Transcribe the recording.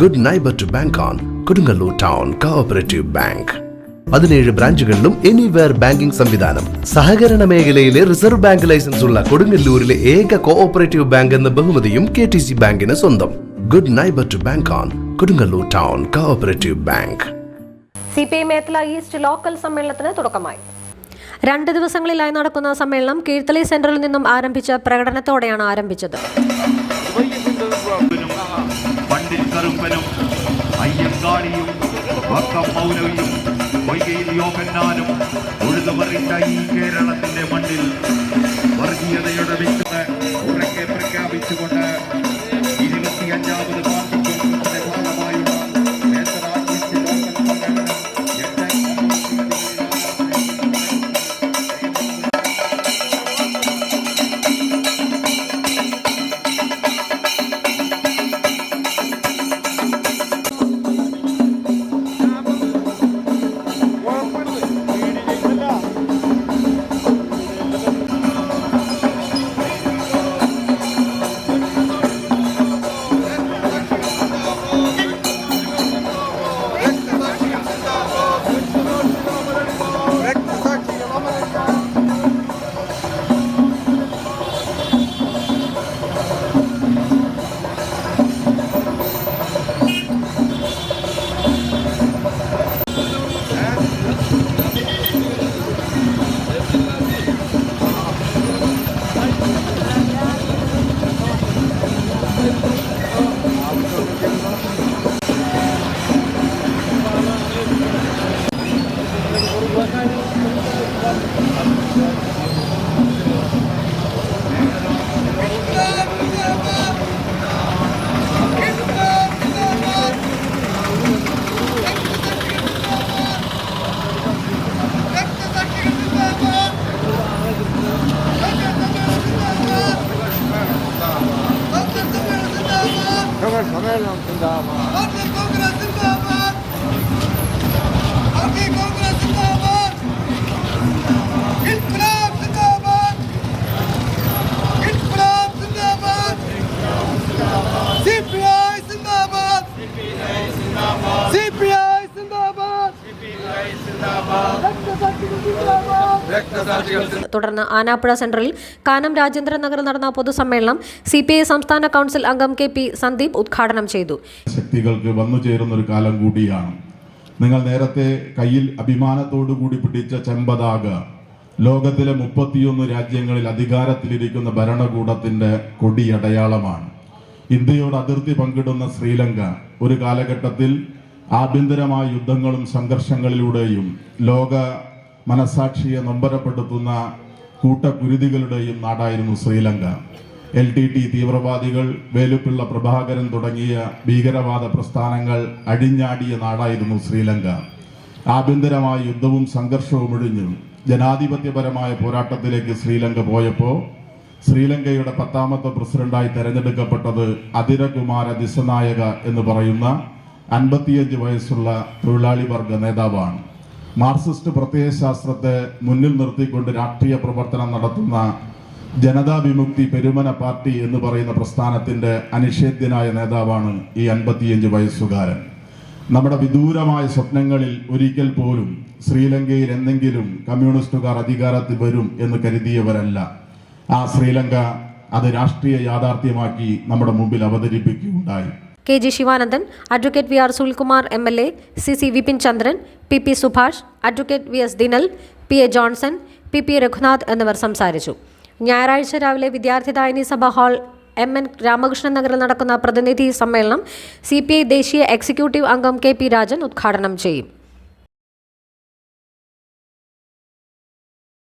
Good neighbour to bank on Kodungallur town cooperative bank പതിനേഴ് ബ്രാഞ്ചുകളിലും anywhere banking സംവിധാനം. സഹകരണ മേഖലയിലെ റിസർവ് ബാങ്ക് ലൈസൻസ് ഉള്ള കൊടുങ്ങല്ലൂരിലെ ഏക കോഓപ്പറേറ്റീവ് ബാങ്ക് എന്ന ബഹുമതിയും കെ ടി സി ബാങ്കിന് സ്വന്തം. Good neighbour to bank on Kodungallur town cooperative bank C P I Methala east local സമ്മേളനത്തിന് തുടക്കമായി. രണ്ട് ദിവസങ്ങളിലായി നടക്കുന്ന സമ്മേളനം കീഴ്ത്തളി സെന്ററിൽ നിന്നും ആരംഭിച്ച പ്രകടനത്തോടെയാണ് ആരംഭിച്ചത്. അയ്യങ്കാളിയും വക്കം മൗലവിയും വൈകയിൽ യോഗന്നാനും ഉഴുതുമറിച്ച ഈ കേരളത്തിന്റെ മണ്ണിൽ വർഗീയതയുടെ വിത്ത് ഉറക്കെ പ്രഖ്യാപിച്ചുകൊണ്ട് Thank you. Abi Kongres'in damat. Parti Kongres'in damat. Parti Kongres'in damat. İnkılap damat. İnkılap damat. CPI zindabat. CPI zindabat. CPI zindabat. CPI zindabat. തുടർന്ന് ആനാപ്പുഴ സെന്ററിൽ കാനം രാജേന്ദ്രൻ നഗർ നടന്ന പൊതുസമ്മേളനം സി പി ഐ സംസ്ഥാന കൗൺസിൽ അംഗം കെ പി സന്ദീപ് ഉദ്ഘാടനം ചെയ്തു. ശക്തികൾക്ക് വന്നു ചേരുന്ന ഒരു കാലം കൂടിയാണ്. നിങ്ങൾ നേരത്തെ കയ്യിൽ അഭിമാനത്തോടു കൂടി പിടിച്ച ചെമ്പതാക ലോകത്തിലെ മുപ്പത്തിയൊന്ന് രാജ്യങ്ങളിൽ അധികാരത്തിലിരിക്കുന്ന ഭരണകൂടത്തിന്റെ കൊടിയടയാളമാണ് ഇന്ത്യയോട് അതിർത്തി പങ്കിടുന്ന ശ്രീലങ്ക ഒരു കാലഘട്ടത്തിൽ ആഭ്യന്തരമായ യുദ്ധങ്ങളും സംഘർഷങ്ങളിലൂടെയും ലോക മനസാക്ഷിയെ നൊമ്പരപ്പെടുത്തുന്ന കൂട്ടകുരുതികളുടെയും നാടായിരുന്നു ശ്രീലങ്ക. എൽ ടി ടി തീവ്രവാദികൾ വേലുപ്പിള്ള പ്രഭാകരൻ തുടങ്ങിയ ഭീകരവാദ പ്രസ്ഥാനങ്ങൾ അഴിഞ്ഞാടിയ നാടായിരുന്നു ശ്രീലങ്ക. ആഭ്യന്തരമായ യുദ്ധവും സംഘർഷവും ഒഴിഞ്ഞു. ജനാധിപത്യപരമായ പോരാട്ടത്തിലേക്ക് ശ്രീലങ്ക പോയപ്പോൾ ശ്രീലങ്കയുടെ പത്താമത്തെ പ്രസിഡന്റായി തെരഞ്ഞെടുക്കപ്പെട്ടത് അതിരകുമാര ദിശനായക എന്ന് പറയുന്ന അൻപത്തിയഞ്ച് വയസ്സുള്ള തൊഴിലാളി വർഗ നേതാവാണ്. മാർക്സിസ്റ്റ് പ്രത്യയശാസ്ത്രത്തെ മുന്നിൽ നിർത്തിക്കൊണ്ട് രാഷ്ട്രീയ പ്രവർത്തനം നടത്തുന്ന ജനതാ വിമുക്തി പെരുമന പാർട്ടി എന്ന് പറയുന്ന പ്രസ്ഥാനത്തിന്റെ അനിഷേധ്യനായ നേതാവാണ് ഈ അൻപത്തിയഞ്ച് വയസ്സുകാരൻ. നമ്മുടെ വിദൂരമായ സ്വപ്നങ്ങളിൽ ഒരിക്കൽ പോലും ശ്രീലങ്കയിൽ എന്തെങ്കിലും കമ്മ്യൂണിസ്റ്റുകാർ അധികാരത്തിൽ വരും എന്ന് കരുതിയവരല്ല. ആ ശ്രീലങ്ക അത് രാഷ്ട്രീയ യാഥാർത്ഥ്യമാക്കി നമ്മുടെ മുമ്പിൽ അവതരിപ്പിക്കുകയുണ്ടായി. K G Sivanandan advocate V R Sunilkumar M L A C C Vipin Chandran P P Subhash advocate V S Dinal P A Johnson P P Raghunath എന്നിവർ സംസാരിച്ചു. ഞായറാഴ്ച രാവിലെ വിദ്യാർത്ഥിദായനി സഭ ഹാൾ എം എൻ രാമകൃഷ്ണൻ നഗറിൽ നടക്കുന്ന പ്രതിനിധി സമ്മേളനം സി ദേശീയ എക്സിക്യൂട്ടീവ് അംഗം കെ പി രാജൻ ഉദ്ഘാടനം ചെയ്യും.